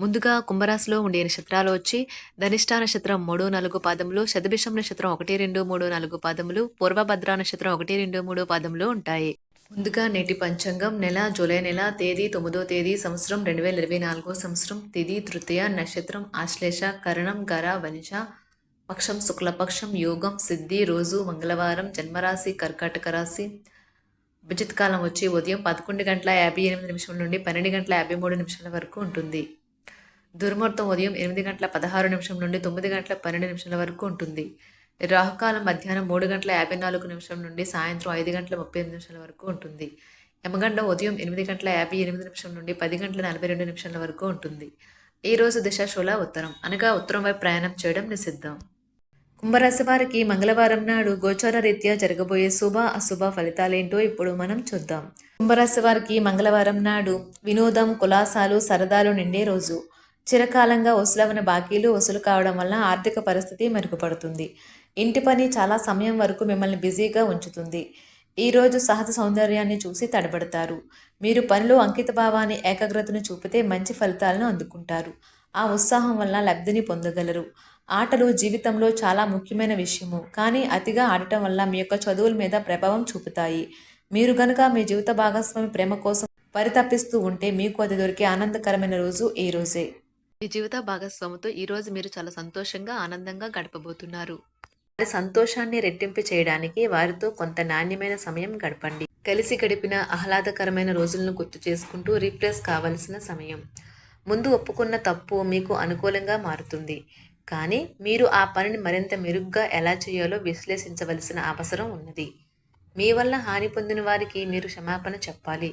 ముందుగా కుంభరాశిలో ఉండే నక్షత్రాలు వచ్చి ధనిష్ట నక్షత్రం మూడు నాలుగు పాదములు శతభిషం నక్షత్రం ఒకటి రెండు మూడు నాలుగు పాదములు పూర్వభద్ర నక్షత్రం ఒకటి రెండు మూడు పాదములు ఉంటాయి. ముందుగా నేటి పంచాంగం నెల జూలై నెల తేదీ తొమ్మిదో తేదీ సంవత్సరం రెండు వేల ఇరవై నాలుగో సంవత్సరం తిది తృతీయ నక్షత్రం ఆశ్లేష కరణం గర వనిష పక్షం శుక్లపక్షం యోగం సిద్ధి రోజు మంగళవారం జన్మరాశి కర్కాటక రాశి. అభిజిత్ కాలం వచ్చి ఉదయం పదకొండు గంటల యాభై ఎనిమిది నిమిషం నుండి పన్నెండు గంటల యాభై మూడు నిమిషాల వరకు ఉంటుంది. దుర్ముహూర్తం ఉదయం ఎనిమిది గంటల పదహారు నిమిషం నుండి తొమ్మిది గంటల పన్నెండు నిమిషాల వరకు ఉంటుంది. రాహుకాలం మధ్యాహ్నం మూడు గంటల యాభై నాలుగు నిమిషం నుండి సాయంత్రం ఐదు గంటల ముప్పై ఎనిమిది నిమిషాల వరకు ఉంటుంది. యమగండం ఉదయం ఎనిమిది గంటల యాభై ఎనిమిది నిమిషం నుండి పది గంటల నలభై రెండు నిమిషాల వరకు ఉంటుంది. ఈ రోజు దిశ శూల ఉత్తరం. అనగా ఉత్తరం వైపు ప్రయాణం చేయడం నిషిద్ధం. కుంభరాశి వారికి మంగళవారం నాడు గోచార రీత్యా జరగబోయే శుభ అశుభ ఫలితాలేంటో ఇప్పుడు మనం చూద్దాం. కుంభరాశి వారికి మంగళవారం నాడు వినోదం కులాసాలు సరదాలు నిండే రోజు. చిరకాలంగా వసూలవన బాకీలు వసూలు కావడం వల్ల ఆర్థిక పరిస్థితి మెరుగుపడుతుంది. ఇంటి పని చాలా సమయం వరకు మిమ్మల్ని బిజీగా ఉంచుతుంది. ఈరోజు సహజ సౌందర్యాన్ని చూసి తడబడతారు. మీరు పనిలో అంకితభావాన్ని ఏకాగ్రతను చూపితే మంచి ఫలితాలను అందుకుంటారు. ఆ ఉత్సాహం వల్ల లబ్ధిని పొందగలరు. ఆటలు జీవితంలో చాలా ముఖ్యమైన విషయము. కానీ అతిగా ఆడటం వల్ల మీ యొక్క చదువుల మీద ప్రభావం చూపుతాయి. మీరు గనుక మీ జీవిత భాగస్వామి ప్రేమ కోసం పరితపిస్తూ ఉంటే మీకు అది దొరికే ఆనందకరమైన రోజు ఈ రోజే. మీ జీవిత భాగస్వామితో ఈరోజు మీరు చాలా సంతోషంగా ఆనందంగా గడపబోతున్నారు. వారి సంతోషాన్ని రెట్టింపు చేయడానికి వారితో కొంత నాణ్యమైన సమయం గడపండి. కలిసి గడిపిన ఆహ్లాదకరమైన రోజులను గుర్తు చేసుకుంటూ రీప్లేస్ కావలసిన సమయం. ముందు ఒప్పుకున్న తప్పు మీకు అనుకూలంగా మారుతుంది. కానీ మీరు ఆ పనిని మరింత మెరుగ్గా ఎలా చేయాలో విశ్లేషించవలసిన అవసరం ఉన్నది. మీ వల్ల హాని పొందిన వారికి మీరు క్షమాపణ చెప్పాలి.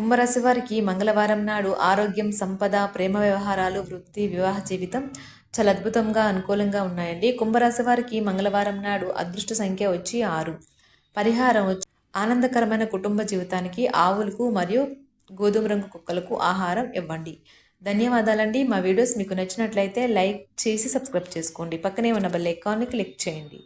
కుంభరాశి వారికి మంగళవారం నాడు ఆరోగ్యం సంపద ప్రేమ వ్యవహారాలు వృత్తి వివాహ జీవితం చాలా అద్భుతంగా అనుకూలంగా ఉన్నాయండి. కుంభరాశి వారికి మంగళవారం నాడు అదృష్ట సంఖ్య వచ్చి ఆరు. పరిహారం వచ్చి ఆనందకరమైన కుటుంబ జీవితానికి ఆవులకు మరియు గోధుమ రంగు కుక్కలకు ఆహారం ఇవ్వండి. ధన్యవాదాలండి. మా వీడియోస్ మీకు నచ్చినట్లయితే లైక్ చేసి సబ్స్క్రైబ్ చేసుకోండి. పక్కనే ఉన్న బెల్ ఐకాన్ని క్లిక్ చేయండి.